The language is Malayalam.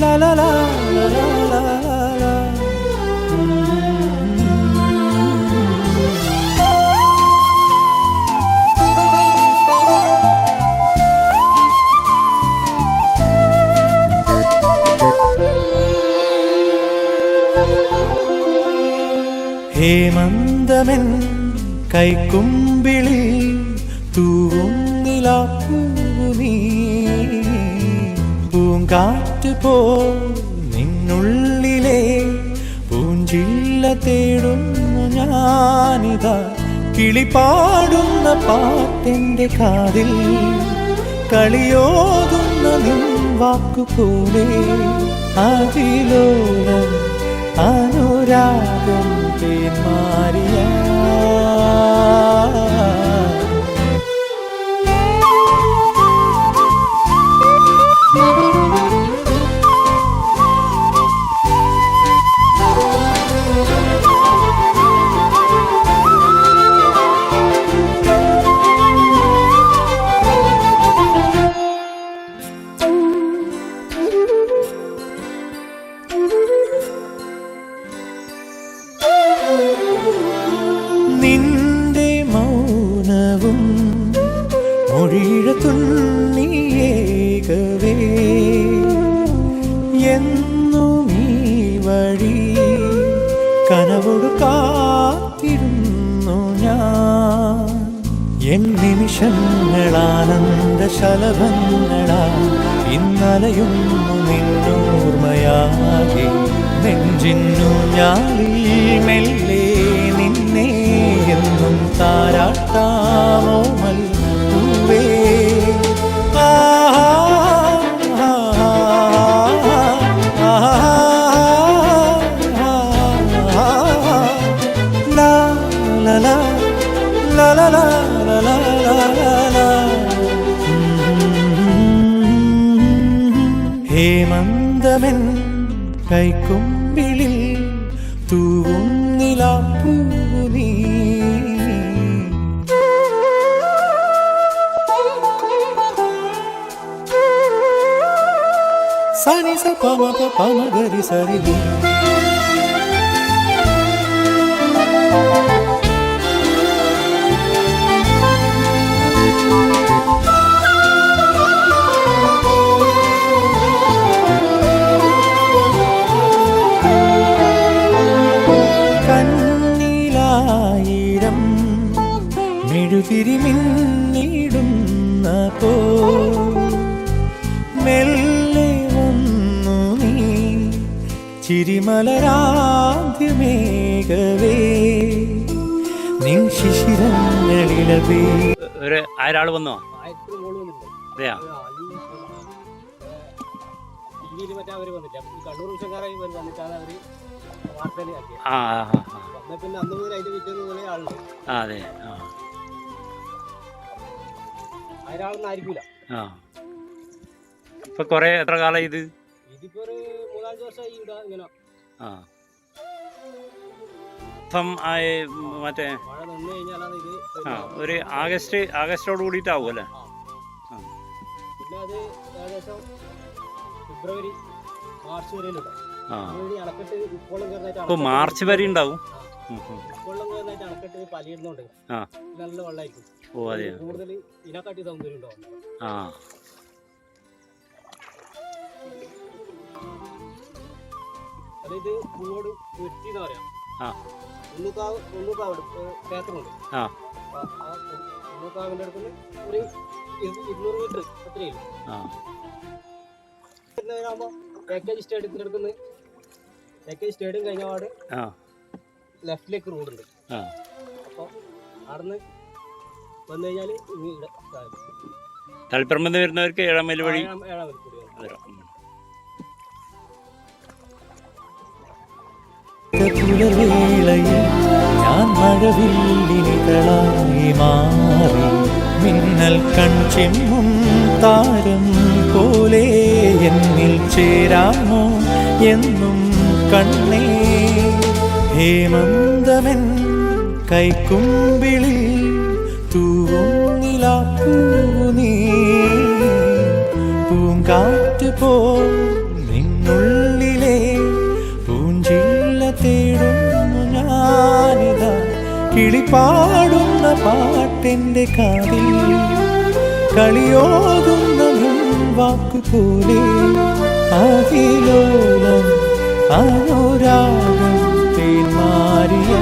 la la la la la la la ഹേമന്തമൻ കൈക്കുമ്പിളിൽ തൂവും നീ പൂങ്കാറ്റ് പോ നിന്നുള്ളിലെ പൂഞ്ചില്ല തേടുന്നു ഞാനിതാ. കിളിപാടുന്ന പാട്ടെന്റെ കാതിൽ കളിയോതുന്ന നിൻ വാക്കു പോലെ അതിലോലം അനുരാഗം തേന്മാരിയ നിമിഷങ്ങളാനന്ദ ശലഭങ്ങളാ ഇന്നലയുന്നു നിന്നോർമ്മയാകെ നെഞ്ചിന്നു ഞാളി മെല്ലെ നിന്നെ എന്നും താരാട്ടാമോ? ഹേമന്തമൻ കൈക്കുമ്പിളിൽ തൂവുന്നിലാപ്പൂ നീ. സനി സ പമ പ പമ ഗരി സരി മെഴുതിരിമിന്നിടുന്ന പോ. മെല്ലെ ഒന്നു നീ ചിരിമലരാദ്യമേകവേ. നിൻ ശിശിരങ്ങളിലവേ. ഒരു ആരാൾ വന്നോ? അതെയാ? ടിവിയിൽ മറ്റേ അവർ വന്നില്ല കണ്ണൂർ വിഷയക്കാരായി വന്നിട്ടാണ് അവർ വാർത്തയിലാക്കിയത് പിന്നെ അന്ന് മുതൽ അതിന്റെ വിദ്യ പോലെ ആളുണ്ട്. അതെ ആ ആയിരാളൊന്നും ആയിരിക്കൂല. ആ. ഇപ്പൊ കൊറേ എത്ര കാലം ഇത്? ഇതിപ്പോ ഒരു മൂന്നാലഞ്ച് വർഷമായി ഇവിടെ ഇങ്ങനെ. ആ. ഇപ്പം ആ, ഈ മറ്റേ മഴ നിന്ന് കഴിഞ്ഞാലാണ് ഇത് ആ ഒരു ആഗസ്റ്റ് ആഗസ്റ്റോട് കൂടിയിട്ടാവും അല്ലേ? ആ. ആ. പിന്നെ അത് ഏകദേശം ഫെബ്രുവരി മാർച്ച് വരെയിലുണ്ട് ഇപ്പൊ മാർച്ച് വരെ ഉണ്ടാവും. നല്ല ഓ ആ. വെട്ടി ആ. ഒരു ഇരുന്നൂറ് metre A K G stadium കഴിഞ്ഞ പാട് ആ ലെഫ്റ്റിലേക്ക് റോഡുണ്ട് ആ അപ്പോൾ അവിടുന്ന് വന്നു കഴിഞ്ഞാൽ ഇവിടെ തളിപ്പറമ്പ് വരുന്നവർക്ക് ഏഴാം മൈൽ വഴി ഏഴാം ഏഴാം മണിക്കൂർ വരും. വരാം. ഉം. പുലവേളയിൽ ഞാൻ മഴവില്ലിനികളായി മാറി മിന്നൽ കൺചെമ്മും താരം പോലെ എന്നിൽ ചേരാമോ എന്നും കണ്ണേ ഹേമന്തമൻ കൈക്കുമ്പിളിൽ തൂവുന്നിലാപ്പൂ നീ പൂങ്കാറ്റ് പോ നിന്നുള്ളിലെ പൂഞ്ചില്ല തേടുന്നു ഞാനിതാ. കിളിപാടുന്ന പാട്ടെന്റെ കാതിൽ കളിയോതുന്ന വാക്കുപോലെ അതിലോലം അനുരാഗം തേന്മാരിയ